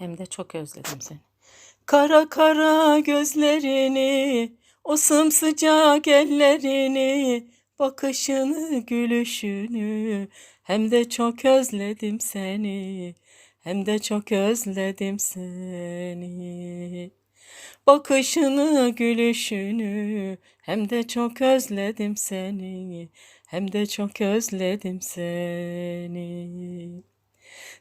hem de çok özledim seni. Kara kara gözlerini, o sımsıcak ellerini, bakışını, gülüşünü, hem de çok özledim seni, hem de çok özledim seni. Bakışını, gülüşünü, hem de çok özledim seni, hem de çok özledim seni.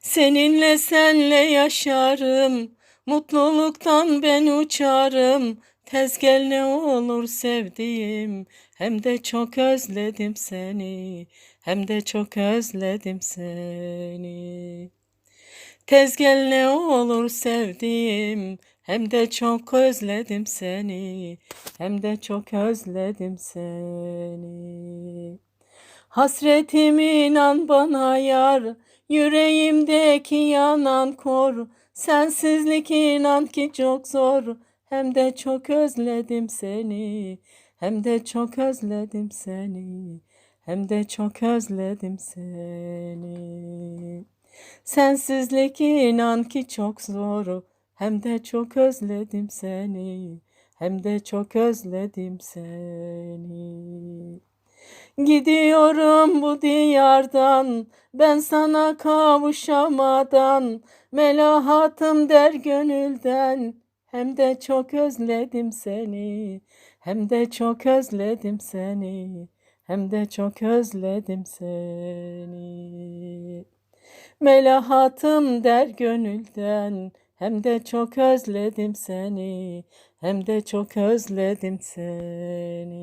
Seninle senle yaşarım, mutluluktan ben uçarım. Tez ne olur sevdiğim, hem de çok özledim seni, hem de çok özledim seni. Tez ne olur sevdiğim, hem de çok özledim seni, hem de çok özledim seni. Hasretim inan bana yar, yüreğimdeki yanan kor. Sensizlik inan ki çok zor, hem de çok özledim seni, hem de çok özledim seni, hem de çok özledim seni. Sensizlik inan ki çok zor, hem de çok özledim seni, hem de çok özledim seni. Gidiyorum bu diyardan, ben sana kavuşamadan, melahatım der gönülden, hem de çok özledim seni, hem de çok özledim seni, hem de çok özledim seni. Melahatım der gönülden, hem de çok özledim seni, hem de çok özledim seni.